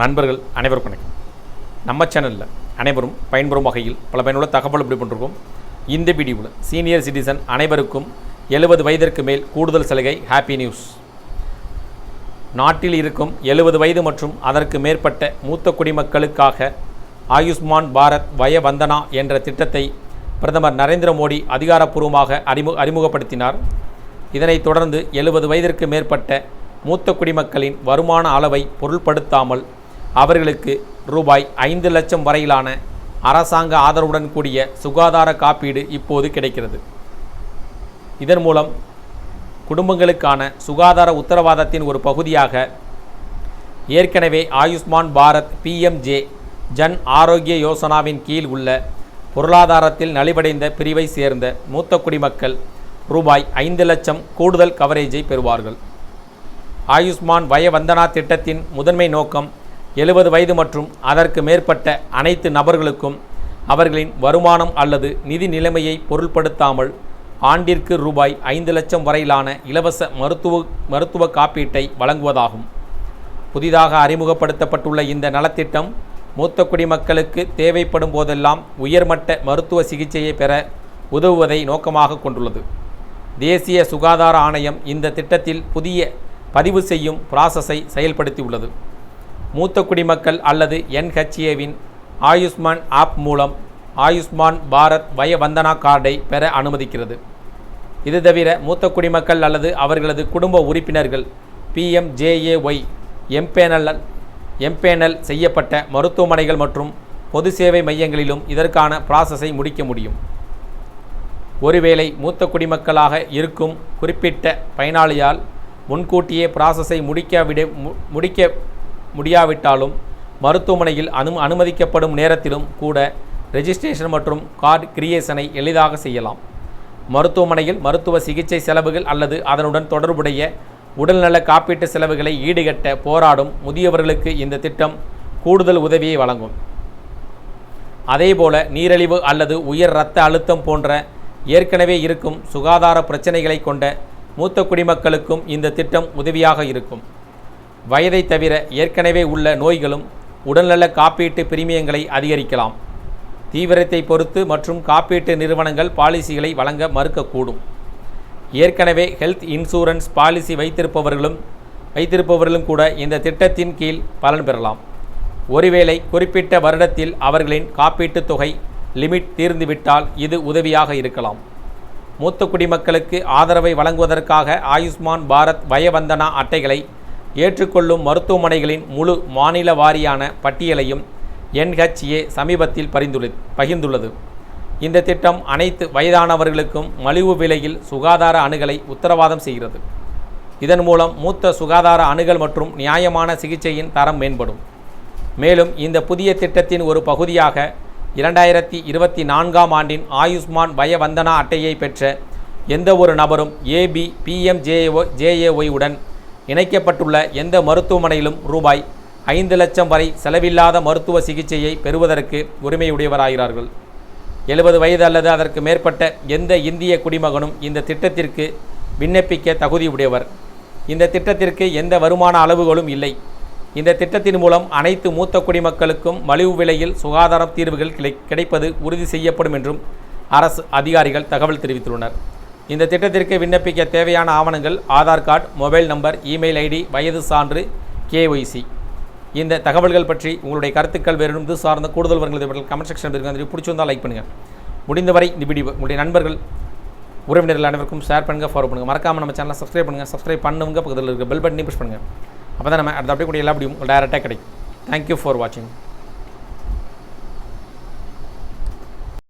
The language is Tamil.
நண்பர்கள் அனைவருக்கும் வணக்கம். நம்ம சேனலில் அனைவரும் பயன்பெறும் வகையில் பல பயனுள்ள தகவல் இப்படி பண்ணிருக்கோம் இந்த வீடியோவில் சீனியர் சிட்டிசன் அனைவருக்கும் எழுபது வயதிற்கு மேல் கூடுதல் சலுகை ஹாப்பி நியூஸ் நாட்டில் இருக்கும் எழுபது வயது மற்றும் அதற்கு மேற்பட்ட மூத்த குடிமக்களுக்காக ஆயுஷ்மான் பாரத் வய வந்தனா என்ற திட்டத்தை பிரதமர் நரேந்திர மோடி அதிகாரப்பூர்வமாக அறிமு அறிமுகப்படுத்தினார். இதனைத் தொடர்ந்து எழுபது வயதிற்கு மேற்பட்ட மூத்த குடிமக்களின் வருமான அளவை பொருள்படுத்தாமல் அவர்களுக்கு ரூபாய் ஐந்து லட்சம் வரையிலான அரசாங்க ஆதரவுடன் கூடிய சுகாதார காப்பீடு இப்போது கிடைக்கிறது. இதன் மூலம் குடும்பங்களுக்கான சுகாதார உத்தரவாதத்தின் ஒரு பகுதியாக ஏற்கனவே ஆயுஷ்மான் பாரத் பிஎம்ஜே ஜன் ஆரோக்கிய யோசனாவின் கீழ் உள்ள பொருளாதாரத்தில் நலிவடைந்த பிரிவை சேர்ந்த மூத்த குடிமக்கள் ரூபாய் ஐந்து லட்சம் கூடுதல் கவரேஜை பெறுவார்கள். ஆயுஷ்மான் வயவந்தனா திட்டத்தின் முதன்மை நோக்கம் எழுபது வயது மற்றும் அதற்கு மேற்பட்ட அனைத்து நபர்களுக்கும் அவர்களின் வருமானம் அல்லது நிதி நிலைமையை பொருள்படுத்தாமல் ஆண்டிற்கு ரூபாய் ஐந்து லட்சம் வரையிலான இலவச மருத்துவ மருத்துவ காப்பீட்டை வழங்குவதாகும். புதிதாக அறிமுகப்படுத்தப்பட்டுள்ள இந்த நலத்திட்டம் மூத்த குடிமக்களுக்கு தேவைப்படும் போதெல்லாம் உயர்மட்ட மருத்துவ சிகிச்சையை பெற உதவுவதை நோக்கமாக கொண்டுள்ளது. தேசிய சுகாதார ஆணையம் இந்த திட்டத்தில் புதிய பதிவு செய்யும் ப்ராசஸை செயல்படுத்தியுள்ளது. மூத்த குடிமக்கள் அல்லது என்ஹெச்ஏவின் ஆயுஷ்மான் ஆப் மூலம் ஆயுஷ்மான் பாரத் வய வந்தனா கார்டை பெற அனுமதிக்கிறது. இது தவிர மூத்த குடிமக்கள் அல்லது அவர்களது குடும்ப உறுப்பினர்கள் பிஎம்ஜேஏஒய் எம்பேனல் எம்பேனல் செய்யப்பட்ட மருத்துவமனைகள் மற்றும் பொது சேவை மையங்களிலும் இதற்கான ப்ராசஸை முடிக்க முடியும். ஒருவேளை மூத்த குடிமக்களாக இருக்கும் குறிப்பிட்ட பயனாளியால் முன்கூட்டியே ப்ராசஸை முடிக்காவிட மு- முடிக்க முடியாவிட்டாலும் மருத்துவமனையில் அனு அனுமதிக்கப்படும் நேரத்திலும் கூட ரெஜிஸ்ட்ரேஷன் மற்றும் கார்டு கிரியேஷனை எளிதாக செய்யலாம். மருத்துவமனையில் மருத்துவ சிகிச்சை செலவுகள் அல்லது அதனுடன் தொடர்புடைய உடல்நல காப்பீட்டு செலவுகளை ஈடுகட்ட போராடும் முதியவர்களுக்கு இந்த திட்டம் கூடுதல் உதவியை வழங்கும். அதேபோல நீரிழிவு அல்லது உயர் இரத்த அழுத்தம் போன்ற ஏற்கனவே இருக்கும் சுகாதார பிரச்சனைகளை கொண்ட மூத்த குடிமக்களுக்கும் இந்த திட்டம் உதவியாக இருக்கும். வயதை தவிர ஏற்கனவே உள்ள நோய்களும் உடல்நல காப்பீட்டு பிரீமியங்களை அதிகரிக்கலாம். தீவிரத்தை பொறுத்து மற்றும் காப்பீட்டு நிறுவனங்கள் பாலிசிகளை வழங்க மறுக்கக்கூடும். ஏற்கனவே ஹெல்த் இன்சூரன்ஸ் பாலிசி வைத்திருப்பவர்களும் வைத்திருப்பவர்களும் கூட இந்த திட்டத்தின் கீழ் பலன் பெறலாம். ஒருவேளை குறிப்பிட்ட வருடத்தில் அவர்களின் காப்பீட்டுத் தொகை லிமிட் தீர்ந்துவிட்டால் இது உதவியாக இருக்கலாம். மூத்த குடிமக்களுக்கு ஆதரவை வழங்குவதற்காக ஆயுஷ்மான் பாரத் வயவந்தனா அட்டைகளை ஏற்றுக்கொள்ளும் மருத்துவமனைகளின் முழு மாநில வாரியான பட்டியலையும் என்ஹெச்ஏ சமீபத்தில் பரிந்துள்ள பகிர்ந்துள்ளது. இந்த திட்டம் அனைத்து வயதானவர்களுக்கும் மலிவு விலையில் சுகாதார அணுகலை உத்தரவாதம் செய்கிறது. இதன் மூலம் மூத்த சுகாதார அணுகல் மற்றும் நியாயமான சிகிச்சையின் தரம் மேம்படும். மேலும் இந்த புதிய திட்டத்தின் ஒரு பகுதியாக இரண்டாயிரத்தி இருபத்தி நான்காம் ஆண்டின் ஆயுஷ்மான் பயவந்தனா அட்டையை பெற்ற எந்த ஒரு நபரும் ஏபி பிஎம்ஜேஓ ஜேஏஒய் உடன் இணைக்கப்பட்டுள்ள எந்த மருத்துவமனையிலும் ரூபாய் ஐந்து லட்சம் வரை செலவில்லாத மருத்துவ சிகிச்சையை பெறுவதற்கு உரிமையுடையவராகிறார்கள். எழுபது வயது அல்லது அதற்கு மேற்பட்ட எந்த இந்திய குடிமகனும் இந்த திட்டத்திற்கு விண்ணப்பிக்க தகுதியுடையவர். இந்த திட்டத்திற்கு எந்த வருமான அளவுகளும் இல்லை. இந்த திட்டத்தின் மூலம் அனைத்து மூத்த குடிமக்களுக்கும் மலிவு விலையில் சுகாதார தீர்வுகள் கிடை கிடைப்பது உறுதி செய்யப்படும் என்றும் அரசு அதிகாரிகள் தகவல் தெரிவித்துள்ளனர். இந்த திட்டத்திற்கு விண்ணப்பிக்க தேவையான ஆவணங்கள் Aadhaar card mobile number email ID வயது சான்று கேஒய்சி. இந்த தகவல்கள் பற்றி உங்களுடைய கருத்துக்கள் வேறு இது சார்ந்த கூடுதல் வருகிறது கமெண்ட் செக்ஷன் இருக்கு பிடிச்சிருந்தால் லைக் பண்ணுங்கள் முடிந்தவரை இந்த வீடியோ உங்களுடைய நண்பர்கள் உறவினர்கள் அனைவருக்கும் ஷேர் பண்ணுங்கள் ஃபாலோ பண்ணுங்கள் மறக்காமல் நம்ம சேனலை சப்ஸ்கிரைப் பண்ணுங்கள் சப்ஸ்கிரைப் பண்ணுங்க பக்கத்தில் இருக்க பெல் பட்டனையும் புஷ் பண்ணுங்கள் அப்போ தான் நம்ம அடுத்த அப்படியே கூட எல்லா வீடியும் டேரெக்டாக கிடைக்கும். தேங்க்யூ ஃபார் வாட்சிங்